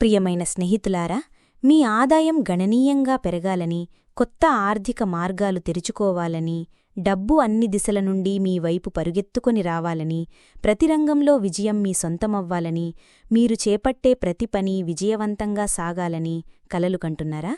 ప్రియమైన స్నేహితులారా మీ ఆదాయం గణనీయంగా పెరగాలని కొత్త ఆర్థిక మార్గాలు తెరుచుకోవాలని డబ్బు అన్ని దిశల నుండి మీ వైపు పరుగెత్తుకొని రావాలని ప్రతి రంగంలో విజయం మీ సొంతమవ్వాలని మీరు చేపట్టే ప్రతి పని విజయవంతంగా సాగాలని కలలు కంటున్నారా?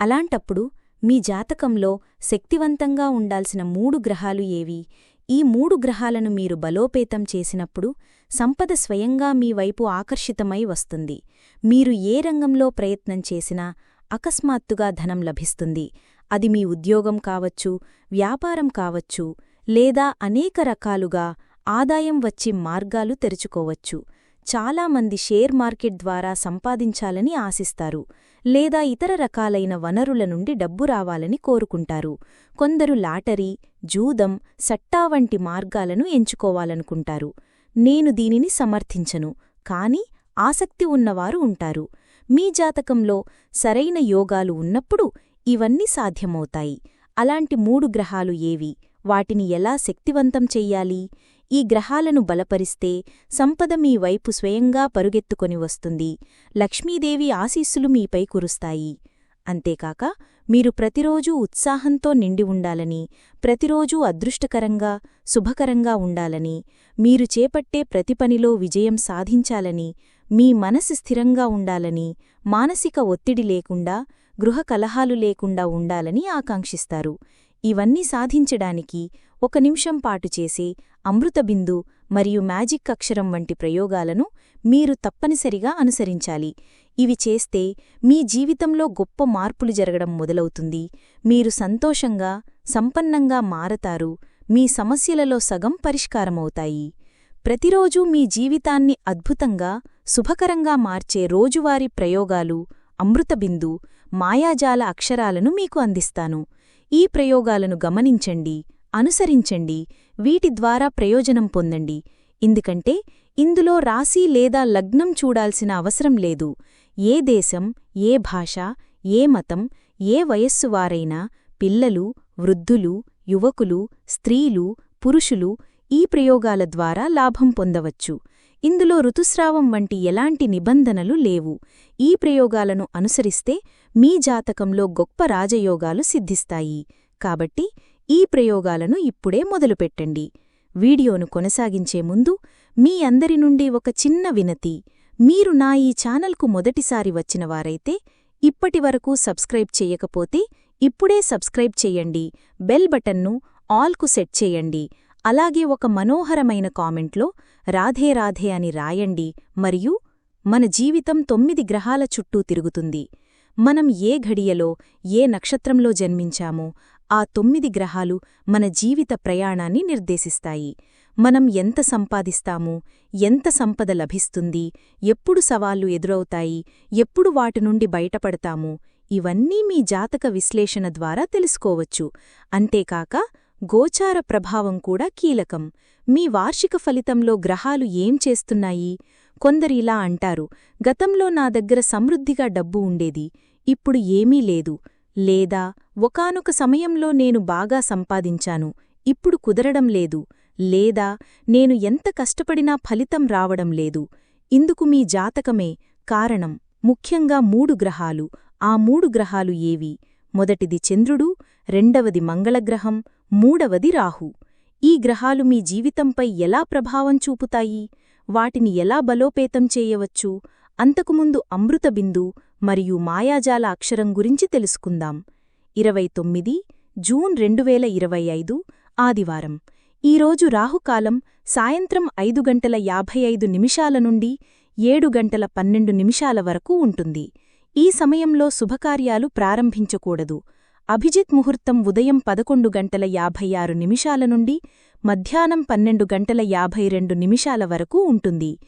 అలాంటప్పుడు మీ జాతకంలో శక్తివంతంగా ఉండాల్సిన మూడు గ్రహాలు ఏవి? ఈ మూడు గ్రహాలను మీరు బలోపేతం చేసినప్పుడు సంపద స్వయంగా మీ వైపు ఆకర్షితమై వస్తుంది. మీరు ఏ రంగంలో ప్రయత్నం చేసినా అకస్మాత్తుగా ధనం లభిస్తుంది. అది మీ ఉద్యోగం కావచ్చు వ్యాపారం కావచ్చు లేదా అనేక రకాలుగా ఆదాయం వచ్చి మార్గాలు తెరుచుకోవచ్చు. చాలామంది షేర్ మార్కెట్ ద్వారా సంపాదించాలని ఆశిస్తారు. లేదా ఇతర రకాలైన వనరుల నుండి డబ్బు రావాలని కోరుకుంటారు. కొందరు లాటరీ జూదం సట్టా వంటి మార్గాలను ఎంచుకోవాలనుకుంటారు. నేను దీనిని సమర్థించను కాని ఆసక్తి ఉన్నవారు ఉంటారు. మీ జాతకంలో సరైన యోగాలు ఉన్నప్పుడు ఇవన్నీ సాధ్యమవుతాయి. అలాంటి మూడు గ్రహాలు ఏవి? వాటిని ఎలా శక్తివంతం చెయ్యాలి ఈ గ్రహాలను బలపరిస్తే సంపద మీ వైపు స్వయంగా పరుగెత్తుకొని వస్తుంది. లక్ష్మీదేవి ఆశీస్సులు మీపై కురుస్తాయి. అంతేకాక మీరు ప్రతిరోజూ ఉత్సాహంతో నిండి ఉండాలని ప్రతిరోజూ అదృష్టకరంగా శుభకరంగా ఉండాలని మీరు చేపట్టే ప్రతి పనిలో విజయం సాధించాలని మీ మనసు స్థిరంగా ఉండాలని మానసిక ఒత్తిడి లేకుండా గృహ కలహాలు లేకుండా ఉండాలని ఆకాంక్షిస్తారు. ఇవన్నీ సాధించడానికి ఒక నిమిషం పాటు చేసే అమృతబిందు మరియు మ్యాజిక్ అక్షరం వంటి ప్రయోగాలను మీరు తప్పనిసరిగా అనుసరించాలి. ఇవి చేస్తే మీ జీవితంలో గొప్ప మార్పులు జరగడం మొదలవుతుంది. మీరు సంతోషంగా సంపన్నంగా మారతారు. మీ సమస్యలలో సగం పరిష్కారమవుతాయి. ప్రతిరోజూ మీ జీవితాన్ని అద్భుతంగా శుభకరంగా మార్చే రోజువారీ ప్రయోగాలు అమృతబిందు మాయాజాల అక్షరాలను మీకు అందిస్తాను. ఈ ప్రయోగాలను గమనించండి అనుసరించండి. వీటి ద్వారా ప్రయోజనం పొందండి. ఎందుకంటే ఇందులో రాశి లేదా లగ్నం చూడాల్సిన అవసరం లేదు. ఏ దేశం ఏ భాష ఏ మతం ఏ వయస్సువారైనా పిల్లలు వృద్ధులు యువకులు స్త్రీలు పురుషులు ఈ ప్రయోగాల ద్వారా లాభం పొందవచ్చు. ఇందులో ఋతుస్రావం వంటి ఎలాంటి నిబంధనలు లేవు. ఈ ప్రయోగాలను అనుసరిస్తే మీ జాతకంలో గొప్ప రాజయోగాలు సిద్ధిస్తాయి. కాబట్టి ఈ ప్రయోగాలను ఇప్పుడే మొదలుపెట్టండి. వీడియోను కొనసాగించే ముందు మీ అందరి నుండి ఒక చిన్న వినతి. మీరు నా ఈ ఛానల్కు మొదటిసారి వచ్చినవారైతే ఇప్పటివరకు సబ్స్క్రైబ్ చెయ్యకపోతే ఇప్పుడే సబ్స్క్రైబ్ చెయ్యండి బెల్ బటన్ను ఆల్కు సెట్ చేయండి. అలాగే ఒక మనోహరమైన కామెంట్లో రాధే రాధే అని రాయండి. మరియు మన జీవితం తొమ్మిది గ్రహాల చుట్టూ తిరుగుతుంది. మనం ఏ ఘడియలో ఏ నక్షత్రంలో జన్మించామో ఆ తొమ్మిది గ్రహాలు మన జీవిత ప్రయాణాన్ని నిర్దేశిస్తాయి. మనం ఎంత సంపాదిస్తాము ఎంత సంపద లభిస్తుంది ఎప్పుడు సవాళ్ళు ఎదురవుతాయి ఎప్పుడు వాటి నుండి బయటపడతాము ఇవన్నీ మీ జాతక విశ్లేషణ ద్వారా తెలుసుకోవచ్చు. అంతేకాక గోచార ప్రభావం కూడా కీలకం. మీ వార్షిక ఫలితంలో గ్రహాలు ఏం చేస్తున్నాయి? కొందరిలా అంటారు గతంలో నా దగ్గర సమృద్ధిగా డబ్బు ఉండేది ఇప్పుడు ఏమీ లేదు. లేదా ఒకనొక సమయంలో నేను బాగా సంపాదించాను ఇప్పుడు కుదరడం లేదు లేదా నేను ఎంత కష్టపడినా ఫలితం రావడం లేదు. ఇందుకు మీ జాతకమే కారణం. ముఖ్యంగా మూడు గ్రహాలు. ఆ మూడు గ్రహాలు ఏవి? మొదటిది చంద్రుడు రెండవది మంగళగ్రహం మూడవది రాహు. ఈ గ్రహాలు మీ జీవితంపై ఎలా ప్రభావం చూపుతాయి? వాటిని ఎలా బలోపేతం చేయవచ్చు? అంతకుముందు అమృతబిందు మరియు మాయాజాల అక్షరం గురించి తెలుసుకుందాం. ఇరవై తొమ్మిది జూన్ రెండువేల ఇరవై ఐదు ఆదివారం. ఈరోజు రాహుకాలం సాయంత్రం ఐదు గంటల యాభై ఐదు నిమిషాల నుండి ఏడు గంటల పన్నెండు నిమిషాల వరకు ఉంటుంది. ఈ సమయంలో శుభకార్యాలు ప్రారంభించకూడదు. అభిజిత్ ముహూర్తం ఉదయం పదకొండు గంటల యాభై ఆరు నిమిషాల నుండి మధ్యాహ్నం పన్నెండు గంటల యాభై రెండు నిమిషాల వరకు ఉంటుంది.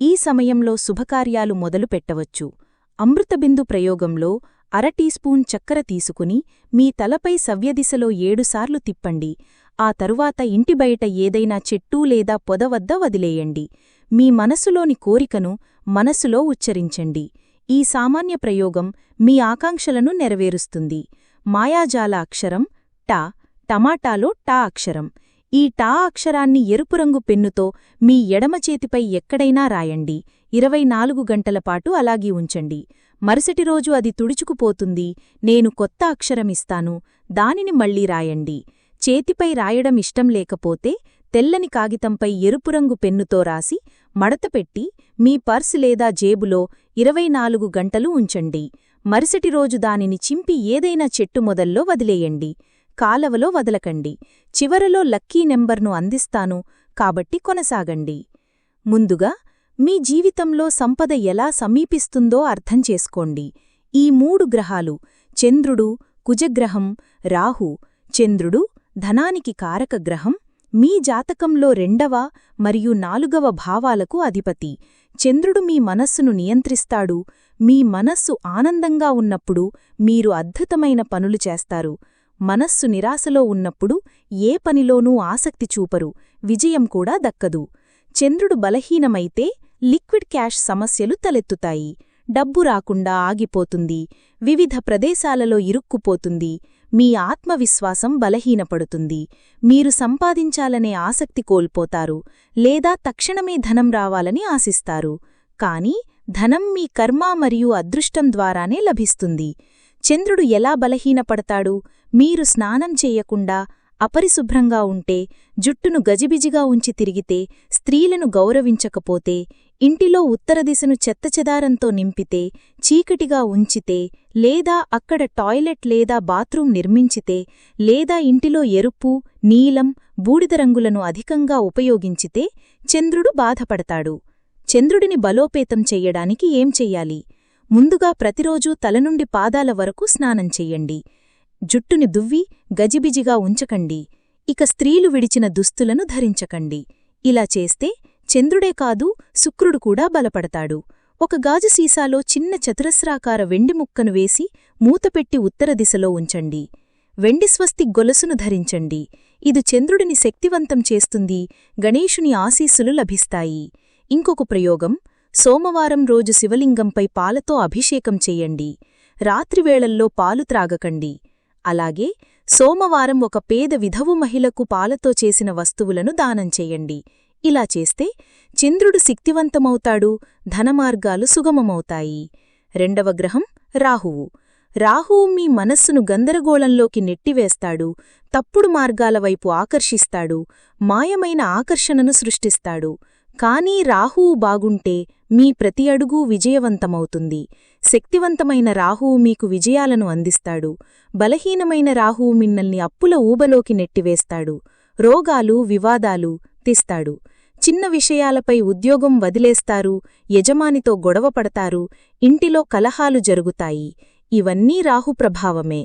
ఈ సమయంలో శుభకార్యాలు మొదలుపెట్టవచ్చు. అమృతబిందు ప్రయోగంలో అర టీస్పూన్ చక్కెర తీసుకుని మీ తలపై సవ్యదిశలో ఏడుసార్లు తిప్పండి. ఆ తరువాత ఇంటి బయట ఏదైనా చెట్టు లేదా పొదవద్ద వదిలేయండి. మీ మనసులోని కోరికను మనసులో ఉచ్చరించండి. ఈ సామాన్య ప్రయోగం మీ ఆకాంక్షలను నెరవేరుస్తుంది. మాయాజాల అక్షరం టా టమాటాలో టా అక్షరం. ఈ టా అక్షరాన్ని ఎరుపు రంగు పెన్నుతో మీ ఎడమ చేతిపై ఎక్కడైనా రాయండి. ఇరవై నాలుగు గంటలపాటు అలాగి ఉంచండి. మరుసటి రోజు అది తుడుచుకుపోతుంది. నేను కొత్త అక్షరమిస్తాను దానిని మళ్ళీ రాయండి. చేతిపై రాయడం ఇష్టం లేకపోతే తెల్లని కాగితంపై ఎరుపు రంగు పెన్నుతో రాసి మడతపెట్టి మీ పర్స్ లేదా జేబులో ఇరవై నాలుగు గంటలు ఉంచండి. మరుసటి రోజు దానిని చింపి ఏదైనా చెట్టు మొదల్లో వదిలేయండి. కాలవలో వదలకండి. చివరలో లక్కీ నెంబర్ను అందిస్తాను కాబట్టి కొనసాగండి. ముందుగా మీ జీవితంలో సంపద ఎలా సమీపిస్తుందో అర్థం చేసుకోండి. ఈ మూడు గ్రహాలు చంద్రుడు కుజగ్రహం రాహు. చంద్రుడు ధనానికి కారక గ్రహం మీ జాతకంలో రెండవ మరియు నాలుగవ భావాలకు అధిపతి. చంద్రుడు మీ మనస్సును నియంత్రిస్తాడు. మీ మనస్సు ఆనందంగా ఉన్నప్పుడు మీరు అద్భుతమైన పనులు చేస్తారు. మనస్సు నిరాశలో ఉన్నప్పుడు ఏ పనిలోనూ ఆసక్తి చూపరు. విజయం కూడా దక్కదు. చంద్రుడు బలహీనమైతే లిక్విడ్ క్యాష్ సమస్యలు తలెత్తుతాయి. డబ్బు రాకుండా ఆగిపోతుంది. వివిధ ప్రదేశాలలో ఇరుక్కుపోతుంది. మీ ఆత్మవిశ్వాసం బలహీనపడుతుంది. మీరు సంపాదించాలనే ఆసక్తి కోల్పోతారు. లేదా తక్షణమే ధనం రావాలని ఆశిస్తారు. కాని ధనం మీ కర్మ మరియు అదృష్టం ద్వారానే లభిస్తుంది. చంద్రుడు ఎలా బలహీనపడతాడు? మీరు స్నానం చేయకుండా అపరిశుభ్రంగా ఉంటే జుట్టును గజిబిజిగా ఉంచి తిరిగితే స్త్రీలను గౌరవించకపోతే ఇంటిలో ఉత్తరదిశను చెత్తచెదారంతో నింపితే చీకటిగా ఉంచితే లేదా అక్కడ టాయిలెట్ లేదా బాత్రూం నిర్మించితే లేదా ఇంటిలో ఎరుపు నీలం బూడిద రంగులను అధికంగా ఉపయోగించితే చంద్రుడు బాధపడతాడు. చంద్రుడిని బలోపేతం చెయ్యడానికి ఏం చెయ్యాలి? ముందుగా ప్రతిరోజూ తలనుండి పాదాల వరకు స్నానం చెయ్యండి. జుట్టుని దువ్వి గజిబిజిగా ఉంచకండి. ఇక స్త్రీలు విడిచిన దుస్తులను ధరించకండి. ఇలా చేస్తే చంద్రుడే కాదు శుక్రుడు కూడా బలపడతాడు. ఒక గాజు సీసాలో చిన్న చతురస్రాకార వెండి ముక్కను వేసి మూతపెట్టి ఉత్తర దిశలో ఉంచండి. వెండి స్వస్తి గొలుసును ధరించండి. ఇది చంద్రుడిని శక్తివంతం చేస్తుంది గణేశుని ఆశీస్సులు లభిస్తాయి. ఇంకొక ప్రయోగం సోమవారం రోజు శివలింగంపై పాలతో అభిషేకం చెయ్యండి రాత్రివేళల్లో పాలు త్రాగకండి. అలాగే సోమవారం ఒక పేద విధవు మహిళకు పాలతో చేసిన వస్తువులను దానం చెయ్యండి ఇలా చేస్తే చంద్రుడు శక్తివంతమవుతాడు ధనమార్గాలు సుగమమవుతాయి. రెండవ గ్రహం రాహువు. రాహువు మీ మనస్సును గందరగోళంలోకి నెట్టివేస్తాడు తప్పుడు మార్గాల వైపు ఆకర్షిస్తాడు మాయమైన ఆకర్షణను సృష్టిస్తాడు. కానీ రాహువు బాగుంటే మీ ప్రతి అడుగూ విజయవంతమవుతుంది. శక్తివంతమైన రాహువు మీకు విజయాలను అందిస్తాడు. బలహీనమైన రాహువు మిన్నల్ని అప్పుల ఊబలోకి నెట్టివేస్తాడు. రోగాలు వివాదాలు తీస్తాడు. చిన్న విషయాలపై ఉద్యోగం వదిలేస్తారు యజమానితో గొడవపడతారు ఇంటిలో కలహాలు జరుగుతాయి. ఇవన్నీ రాహు ప్రభావమే.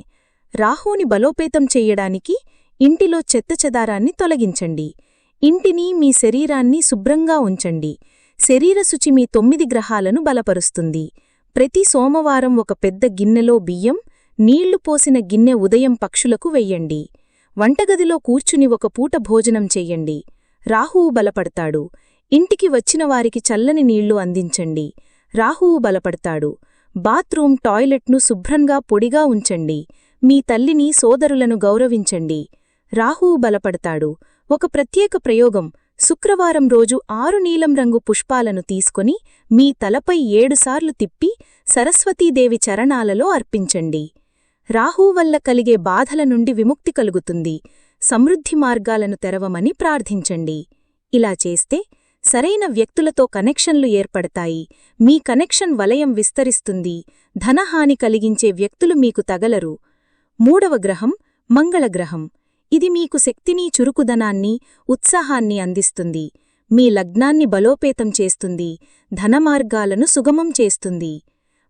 రాహుని బలోపేతం చెయ్యడానికి ఇంటిలో చెత్తచెదారాన్ని తొలగించండి. ఇంటిని మీ శరీరాన్ని శుభ్రంగా ఉంచండి. శరీరశుచి మీ తొమ్మిది గ్రహాలను బలపరుస్తుంది. ప్రతి సోమవారం ఒక పెద్ద గిన్నెలో బియ్యం నీళ్ళు పోసిన గిన్నె ఉదయం పక్షులకు వెయ్యండి వంటగదిలో కూర్చుని ఒక పూట భోజనం చెయ్యండి రాహువు బలపడతాడు. ఇంటికి వచ్చిన వారికి చల్లని నీళ్ళు అందించండి. రాహువు బలపడతాడు. బాత్రూం టాయిలెట్ను శుభ్రంగా పొడిగా ఉంచండి. మీ తల్లిని సోదరులను గౌరవించండి. రాహువు బలపడతాడు. ఒక ప్రత్యేక ప్రయోగం. శుక్రవారం రోజు ఆరు నీలం రంగు పుష్పాలను తీసుకొని మీ తలపై ఏడుసార్లు తిప్పి సరస్వతీదేవి చరణాలలో అర్పించండి. రాహువల్ల కలిగే బాధల నుండి విముక్తి కలుగుతుంది. సమృద్ధి మార్గాలను తెరవమని ప్రార్థించండి. ఇలా చేస్తే సరైన వ్యక్తులతో కనెక్షన్లు ఏర్పడతాయి. మీ కనెక్షన్ వలయం విస్తరిస్తుంది. ధనహాని కలిగించే వ్యక్తులు మీకు తగలరు. మూడవ గ్రహం మంగళగ్రహం. ఇది మీకు శక్తిని చురుకుదనాన్ని ఉత్సాహాన్ని అందిస్తుంది. మీ లగ్నాన్ని బలోపేతం చేస్తుంది. ధనమార్గాలను సుగమం చేస్తుంది.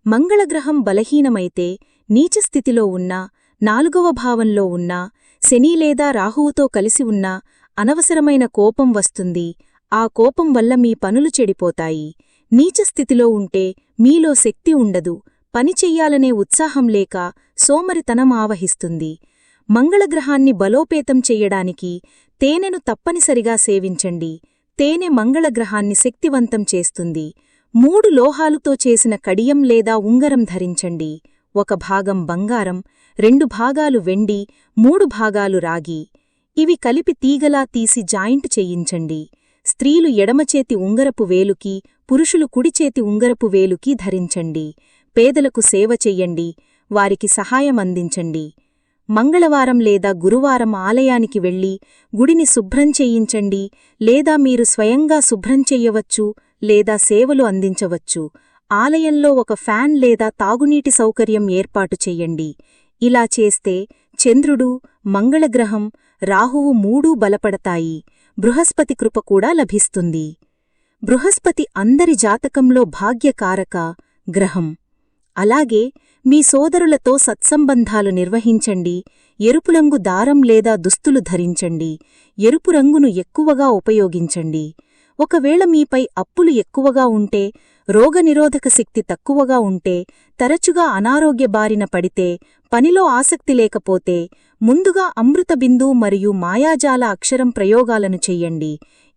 మంగళగ్రహం బలహీనమైతే నీచస్థితిలో ఉన్నా నాలుగవ భావంలో ఉన్నా శని లేదా రాహువుతో కలిసి ఉన్నా అనవసరమైన కోపం వస్తుంది. ఆ కోపం వల్ల మీ పనులు చెడిపోతాయి. నీచస్థితిలో ఉంటే మీలో శక్తి ఉండదు. పని చెయ్యాలనే ఉత్సాహం లేక సోమరితనం ఆవహిస్తుంది. మంగళగ్రహాన్ని బలోపేతం చెయ్యడానికి తేనెను తప్పనిసరిగా సేవించండి. తేనె మంగళగ్రహాన్ని శక్తివంతం చేస్తుంది. మూడు లోహాలుతో చేసిన కడియం లేదా ఉంగరం ధరించండి. ఒక భాగం బంగారం రెండు భాగాలు వెండి మూడు భాగాలు రాగి. ఇవి కలిపి తీగలా తీసి జాయింట్ చేయించండి. స్త్రీలు ఎడమచేతి ఉంగరపు వేలుకి పురుషులు కుడిచేతి ఉంగరపు వేలుకి ధరించండి. పేదలకు సేవ చెయ్యండి వారికి సహాయం అందించండి. మంగళవారం లేదా గురువారం ఆలయానికి వెళ్ళి గుడిని శుభ్రం చేయించండి. లేదా మీరు స్వయంగా శుభ్రం చెయ్యవచ్చు లేదా సేవలు అందించవచ్చు. ఆలయంలో ఒక ఫ్యాన్ లేదా తాగునీటి సౌకర్యం ఏర్పాటు చెయ్యండి ఇలా చేస్తే చంద్రుడు మంగళగ్రహం రాహువు మూడూ బలపడతాయి. బృహస్పతి కృప కూడా లభిస్తుంది. బృహస్పతి అందరి జాతకంలో భాగ్యకారక గ్రహం. అలాగే మీ సోదరులతో సత్సంబంధాలు నిర్వహించండి. ఎరుపురంగు దారం లేదా దుస్తులు ధరించండి. ఎరుపు రంగును ఎక్కువగా ఉపయోగించండి. ఒకవేళ మీపై అప్పులు ఎక్కువగా ఉంటే రోగనిరోధక శక్తి తక్కువగా ఉంటే తరచుగా అనారోగ్య బారిన పడితే పనిలో ఆసక్తి లేకపోతే ముందుగా అమృతబిందు మరియు మాయాజాల అక్షరం ప్రయోగాలను చెయ్యండి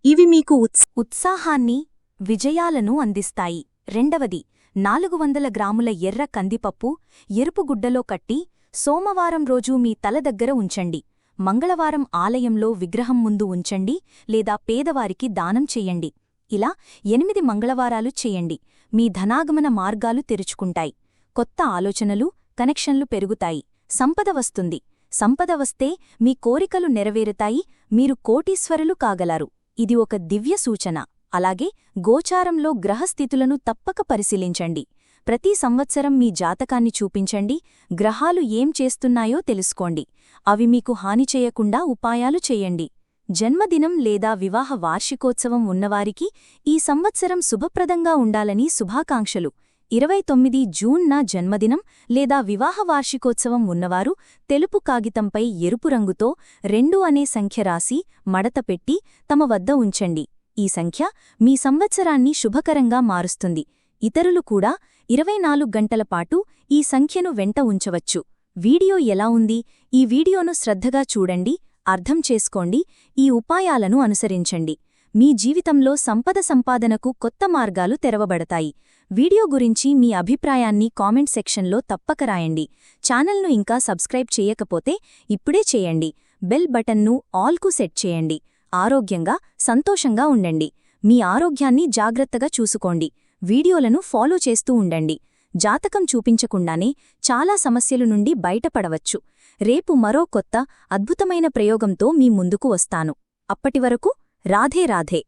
ఇవి మీకు ఉత్సాహాన్ని విజయాలను అందిస్తాయి. రెండవది నాలుగు వందల గ్రాముల ఎర్ర కందిపప్పు ఎరుపు గుడ్డలో కట్టి సోమవారం రోజు మీ తల దగ్గర ఉంచండి. మంగళవారం ఆలయంలో విగ్రహం ముందు ఉంచండి లేదా పేదవారికి దానం చెయ్యండి ఇలా ఎనిమిది మంగళవారాలు చెయ్యండి మీ ధనాగమన మార్గాలు తెరుచుకుంటాయి. కొత్త ఆలోచనలు కనెక్షన్లు పెరుగుతాయి. సంపద వస్తుంది. సంపద వస్తే మీ కోరికలు నెరవేరుతాయి. మీరు కోటీశ్వరులు కాగలరు. ఇది ఒక దివ్య సూచన. అలాగే గోచారంలో గ్రహస్థితులను తప్పక పరిశీలించండి. ప్రతి సంవత్సరం మీ జాతకాన్ని చూపించండి. గ్రహాలు ఏం చేస్తున్నాయో తెలుసుకోండి. అవి మీకు హాని చేయకుండా ఉపాయాలు చేయండి. జన్మదినం లేదా వివాహ వార్షికోత్సవం ఉన్నవారికి ఈ సంవత్సరం శుభప్రదంగా ఉండాలని శుభాకాంక్షలు. ఇరవై తొమ్మిది జూన్ నా జన్మదినం లేదా వివాహ వార్షికోత్సవం ఉన్నవారు తెలుపు కాగితంపై ఎరుపు రంగుతో రెండు అనే సంఖ్య రాసి మడత పెట్టి తమ వద్ద ఉంచండి. ఈ సంఖ్య మీ సంవత్సరాన్ని శుభకరంగా మారుస్తుంది. ఇతరులు కూడా ఇరవై నాలుగు గంటల పాటు ఈ సంఖ్యను వెంట ఉంచవచ్చు. వీడియో ఎలా ఉంది? ఈ వీడియోను శ్రద్ధగా చూడండి అర్థం చేసుకోండి ఈ ఉపాయాలను అనుసరించండి. మీ జీవితంలో సంపద సంపాదనకు కొత్త మార్గాలు తెరవబడతాయి. వీడియో గురించి మీ అభిప్రాయాన్ని కామెంట్ సెక్షన్లో తప్పక రాయండి. ఛానల్ను ఇంకా సబ్స్క్రైబ్ చేయకపోతే ఇప్పుడే చేయండి. బెల్ బటన్ను ఆల్కు సెట్ చేయండి. ఆరోగ్యంగా సంతోషంగా ఉండండి. మీ ఆరోగ్యాన్ని జాగ్రత్తగా చూసుకోండి. వీడియోలను ఫాలో చేస్తూ ఉండండి. జాతకం చూపించకుండానే చాలా సమస్యలు నుండి బయటపడవచ్చు. రేపు మరో కొత్త అద్భుతమైన ప్రయోగంతో మీ ముందుకు వస్తాను. అప్పటివరకు రాధే రాధే.